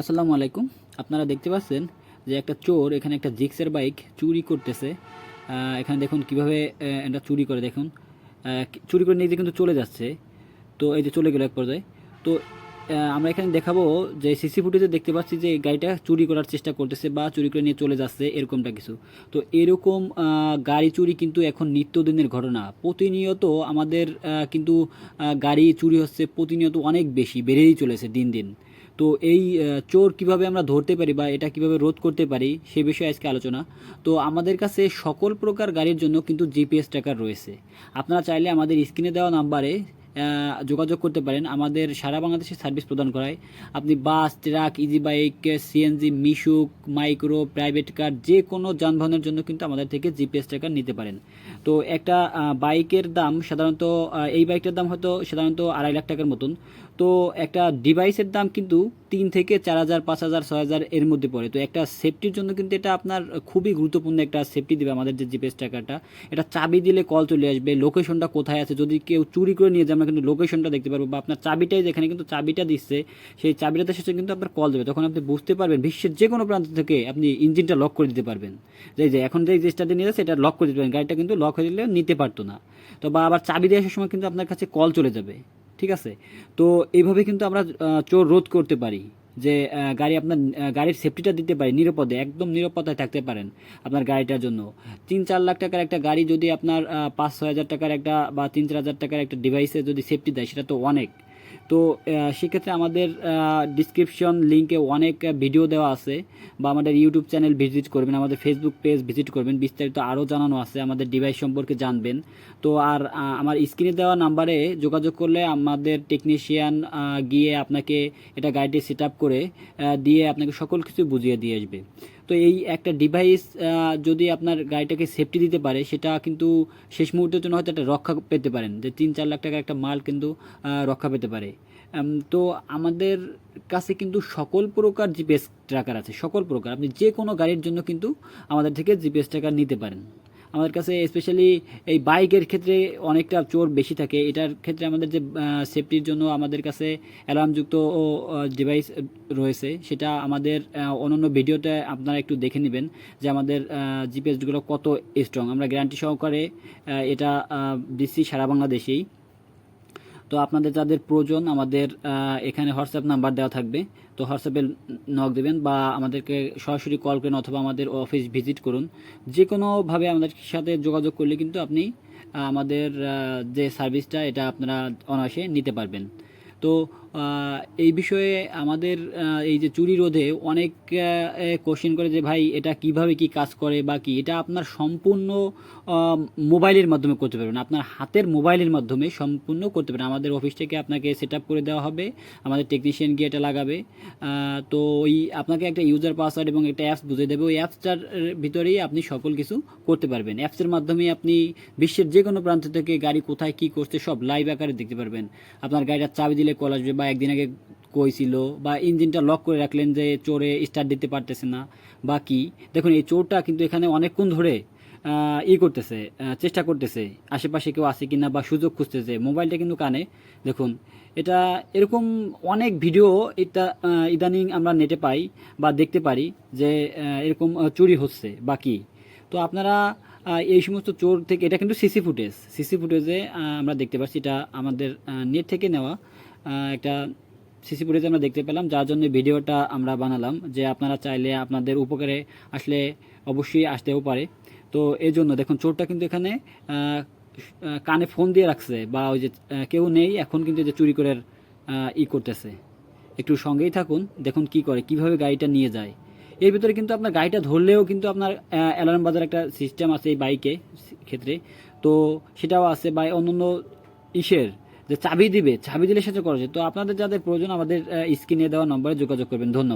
আসসালামু আলাইকুম। আপনারা দেখতে পাচ্ছেন যে একটা চোর এখানে একটা জিক্সের বাইক চুরি করতেছে। এখানে দেখুন কীভাবে এটা চুরি করে দেখুন। চুরি করে নিয়ে কিন্তু চলে যাচ্ছে। তো এই যে চলে গেল এক পর্যায়ে। তো আমরা এখানে দেখাবো যে সিসি ফুটেজে দেখতে পাচ্ছি যে গাড়িটা চুরি করার চেষ্টা করতেছে বা চুরি করে নিয়ে চলে যাচ্ছে, এরকমটা কিছু। তো এরকম গাড়ি চুরি কিন্তু এখন নিত্যদিনের ঘটনা। প্রতিনিয়ত আমাদের কিন্তু গাড়ি চুরি হচ্ছে প্রতিনিয়ত অনেক বেশি, বেড়েই চলেছে দিন দিন। তো এই চোর কীভাবে আমরা ধরতে পারি বা এটা কীভাবে রোধ করতে পারি সে বিষয়ে আজকে আলোচনা। তো আমাদের কাছে সকল প্রকার গাড়ির জন্য কিন্তু জিপিএস ট্র্যাকার রয়েছে। আপনারা চাইলে আমাদের স্ক্রিনে দেওয়া নাম্বারে যোগাযোগ করতে পারেন। আমাদের সারা বাংলাদেশে সার্ভিস প্রদান করায়। আপনি bus, truck, easy bike CNG Mishuk, micro, private car যে কোনো যানবাহনের জন্য কিন্তু আমাদের থেকে জিপিএস ট্র্যাকার নিতে পারেন। তো একটা বাইকের দাম সাধারণত এই বাইকটার দাম হয়তো সাধারণত আড়াই লাখ টাকার মতন। তো একটা ডিভাইসের দাম কিন্তু তিন থেকে চার হাজার, পাঁচ হাজার, ছয় হাজার এর মধ্যে পড়ে। তো একটা সেফটির জন্য কিন্তু এটা আপনার খুবই গুরুত্বপূর্ণ একটা সেফটি দেবে আমাদের যে জিপিএস ট্র্যাকারটা এটা চাবি দিলে কল চলে আসবে লোকেশনটা কোথায় আছে, যদি কেউ চুরি করে নিয়ে যায়, আমরা কিন্তু লোকেশনটা দেখতে পারব। বা আপনার চাবিটাই যেখানে কিন্তু চাবিটা দিচ্ছে, সেই চাবিটাতে শেষে কিন্তু আপনার কল দেবে। তখন আপনি বুঝতে পারবেন, বিশ্বের যে কোনো প্রান্ত থেকে আপনি ইঞ্জিনটা লক করে দিতে পারবেন। যে যে, এখন যে জিনিসটা নিয়ে যাচ্ছে এটা লক করে দিতে পারবেন। গাড়িটা কিন্তু লক হয়ে দিলে নিতে পারতো না। তো বা আবার চাবি দিয়ে আসার সময় কিন্তু আপনার কাছে কল চলে যাবে। ঠিক আছে? তো এইভাবে কিন্তু আমরা চোর রোধ করতে পারি যে গাড়ি আপনার গাড়ির সেফটিটা দিতে পারি, নিরাপদে, একদম নিরাপদায় থাকতে পারেন আপনার গাড়িটার জন্য। তিন চার লাখ টাকার একটা গাড়ি যদি আপনার পাঁচ ছয় হাজার টাকার একটা বা তিন চার হাজার টাকার একটা ডিভাইসে যদি সেফটি দেয়, সেটা তো অনেক। তো সেক্ষেত্রে আমাদের ডিসক্রিপশন লিঙ্কে অনেক ভিডিও দেওয়া আছে বা আমাদের ইউটিউব চ্যানেল ভিজিট করবেন, আমাদের ফেসবুক পেজ ভিজিট করবেন, বিস্তারিত আরও জানানো আছে, আমাদের ডিভাইস সম্পর্কে জানবেন। তো, আর আমার স্ক্রিনে দেওয়া নাম্বারে যোগাযোগ করলে আমাদের টেকনিশিয়ান গিয়ে আপনাকে এটা গাড়িটি সেট করে দিয়ে আপনাকে সকল কিছু বুঝিয়ে দিয়ে আসবে। তো এই একটা ডিভাইস যদি আপনার গাড়িটাকে সেফটি দিতে পারে, সেটা কিন্তু শেষ মুহূর্তের জন্য হয়তো একটা রক্ষা পেতে পারেন। যে তিন চার লাখ টাকার একটা মাল কিন্তু রক্ষা পেতে পারে। তো আমাদের কাছে কিন্তু সকল প্রকার জিপিএস ট্র্যাকার আছে, সকল প্রকার। আপনি যে কোনো গাড়ির জন্য কিন্তু আমাদের থেকে জিপিএস ট্র্যাকার নিতে পারেন। আমাদের কাছে স্পেশালি এই বাইকের ক্ষেত্রে অনেকটা চোর বেশি থাকে। এটার ক্ষেত্রে আমাদের যে সেফটির জন্য আমাদের কাছে অ্যালার্মযুক্ত ও ডিভাইস রয়েছে। সেটা আমাদের অন্যান্য ভিডিওতে আপনারা একটু দেখে নেবেন যে আমাদের জিপিএসগুলো কত স্ট্রং আমরা গ্যারান্টি সহকারে এটা দিচ্ছি সারা বাংলাদেশেই। তো আপনাদের যাদের প্রয়োজন, আমাদের এখানে হোয়াটসঅ্যাপ নাম্বার দেওয়া থাকবে। তো হোয়াটসঅ্যাপে নক দেবেন বা আমাদেরকে সরাসরি কল করেন অথবা আমাদের অফিস ভিজিট করুন। যে কোনোভাবে আমাদের সাথে যোগাযোগ করলে কিন্তু আপনি আমাদের যে সার্ভিসটা এটা আপনারা অনায়াসে নিতে পারবেন। তো এই বিষয়ে আমাদের এই যে চুরি রোধে অনেক কোশ্চেন করে যে, ভাই, এটা কীভাবে কি কাজ করে বা কি? এটা আপনার সম্পূর্ণ মোবাইলের মাধ্যমে করতে পারবেন। আপনার হাতের মোবাইলের মাধ্যমে সম্পূর্ণ করতে পারেন আমাদের অফিস থেকে আপনাকে সেট করে দেওয়া হবে। আমাদের টেকনিশিয়ান গিয়ে এটা লাগাবে। তো ওই আপনাকে একটা ইউজার পাসওয়ার্ড এবং একটা অ্যাপস বুঝে দেবে। ওই অ্যাপসটার ভিতরেই আপনি সকল কিছু করতে পারবেন। অ্যাপসের মাধ্যমে আপনি বিশ্বের যে কোনো প্রান্ত থেকে গাড়ি কোথায় কি করছে সব লাইভ আকারে দেখতে পারবেন। আপনার গাড়িটা চাবি দিলে কল আসবে বা একদিন আগে কইছিল বা ইঞ্জিনটা লক করে রাখলেন যে চোরে স্টার্ট দিতে পারতেছে না বা কি। দেখুন, এই চোরটা কিন্তু এখানে অনেকক্ষণ ধরে ই করতেছে চেষ্টা করতেছে, আশেপাশে কেউ আছে কিনা বা সুযোগ খুঁজতেছে, মোবাইলটা কিন্তু কানে। দেখুন, এটা এরকম অনেক ভিডিও এটা ইদানিং আমরা নেটে পাই বা দেখতে পারি যে এরকম চুরি হচ্ছে বা কি। তো আপনারা এই সমস্ত চোর থেকে, এটা কিন্তু সিসি ফুটেজ সিসি ফুটেজে আমরা দেখতে পাচ্ছি এটা আমাদের নেট থেকে নেওয়া। একটা সিসি ফুটেজ আমরা দেখতে পেলাম, যার জন্য ভিডিওটা আমরা বানালাম, যে আপনারা চাইলে আপনাদের উপকারে আসলে অবশ্যই আসতেও পারে। তো এই জন্য দেখুন, চোরটা কিন্তু এখানে কানে ফোন দিয়ে রাখছে, বা ওই যে কেউ নেই, এখন কিন্তু যে চুরি করে ই করতেছে। একটু সঙ্গেই থাকুন, দেখুন কি করে, কীভাবে গাড়িটা নিয়ে যায়। এর ভিতরে কিন্তু আপনার গাড়িটা ধরলেও কিন্তু আপনার অ্যালার্ম বাজার একটা সিস্টেম আছে এই বাইকে ক্ষেত্রে। তো সেটাও আছে, বা অন্য ইসের যে চাবি দিবে, চাবি দিলে সেটা করা যায় তো আপনাদের যাদের প্রয়োজন আমাদের স্ক্রিনে দেওয়া নম্বরে যোগাযোগ করবেন। ধন্যবাদ।